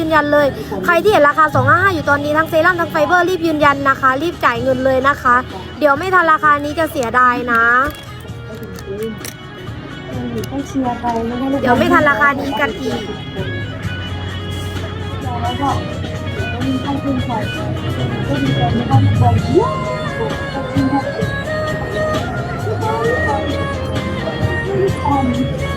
ยืนยันเลย ใครที่เห็นราคา 255 อยู่ตอนนี้ทั้งเซรั่มทั้งไฟเบอร์รีบยืนยันนะคะ รีบจ่ายเงินเลยนะคะ เดี๋ยวไม่ทันราคานี้จะเสียดายนะ เดี๋ยวไม่ทันราคานี้กันอีกอ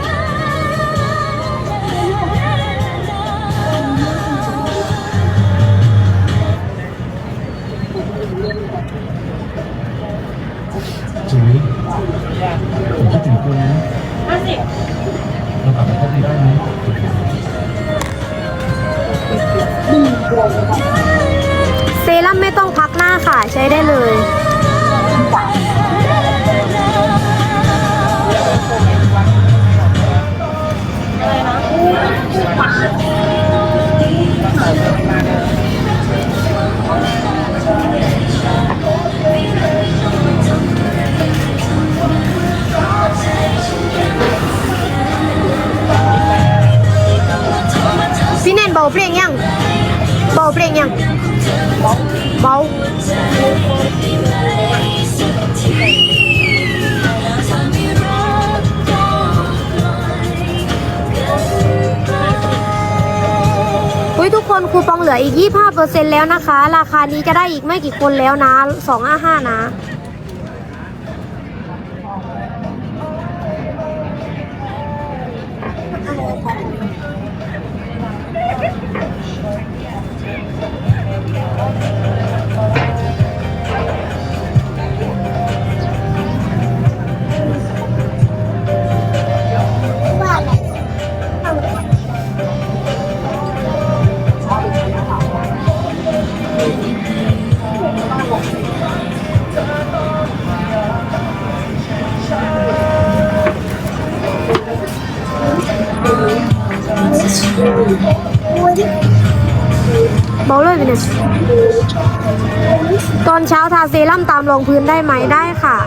เซรั่มไม่ต้องพักหน้าค่ะ ใช้ได้เลยพี่เคูปองเหลืออีก 25%แล้วนะคะ ราคานี้จะได้อีกไม่กี่คนแล้วนะ 255 นะ เบาเลยไปเนี่ยตอนเช้าทาเซรั่มตามรองพื้นได้ไหมได้ค่ะ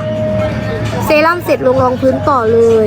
เซรั่มเสร็จลงรองพื้นต่อเลย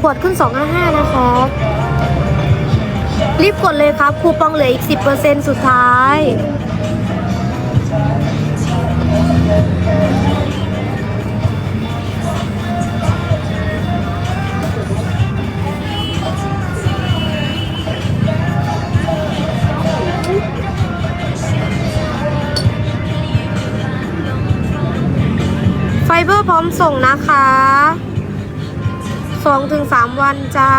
ขวดขึ้น 255 นะคะรีบกดเลยครับ คูปองเหลืออีก 10%สุดท้าย ไฟเบอร์พร้อมส่งนะคะ 2ถึง3วันจ้า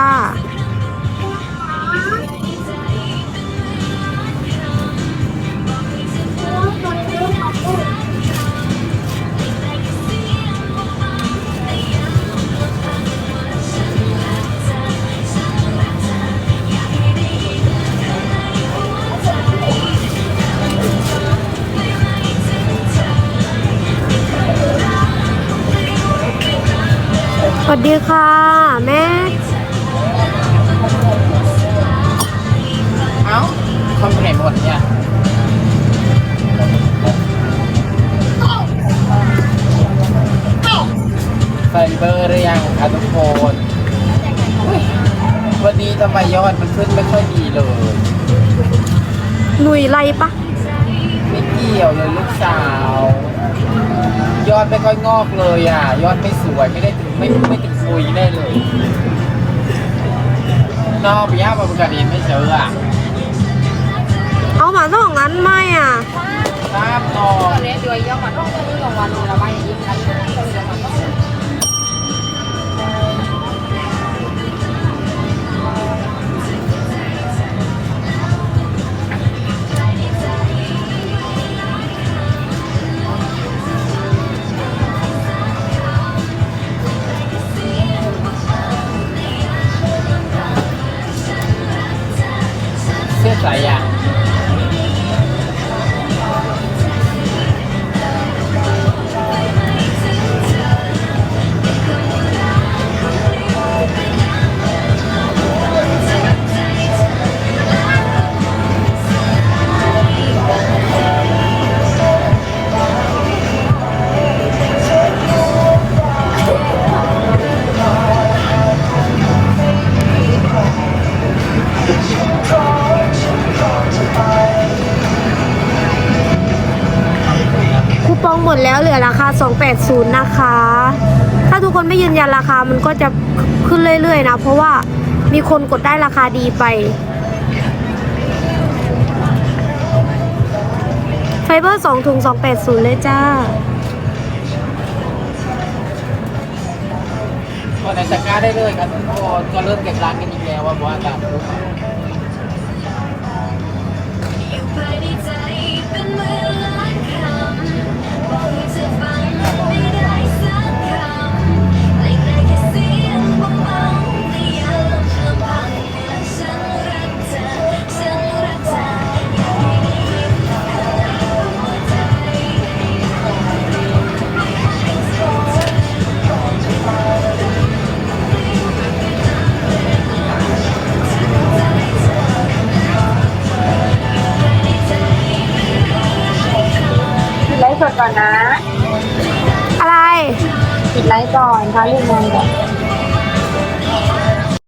สวัสดีค่ะ คอมเพลนหมดเนี่ยไฟเบอร์หรือยังคะทุกคนอุ๊ยวันนี้ทำไมยอดมันขึ้นไม่ค่อยดีเลยหนุ่ยไรปะไม่เกี่ยวเลยลูกสาวยยอดไม่ค่อยงอกเลยอะ ยอดไม่สวยไม่ได้ถึงไม่ไม่ถึงคุยได้เลยนอกไปย่าบริการเรียนไม่เจออะ เอามาสองอันไหมอะทราบนอนเนี่ยเดี๋ยวย่อมาต้องจะมีรางวัลรางวัลอย่างนี้กันจะมีรางวัล หมดแล้วเหลือราคา 280 นะคะ ถ้าทุกคนไม่ยืนยันราคามันก็จะขึ้นเรื่อยๆนะ เพราะว่ามีคนกดได้ราคาดีไป ไฟเบอร์ 2 ถุง 280 เลยจ้าก็ในตะกร้าได้เลยครับทุกคนก็เริ่มเก็บร้านกันอีกแล้วว่าว่าตาม ฟ์สดก่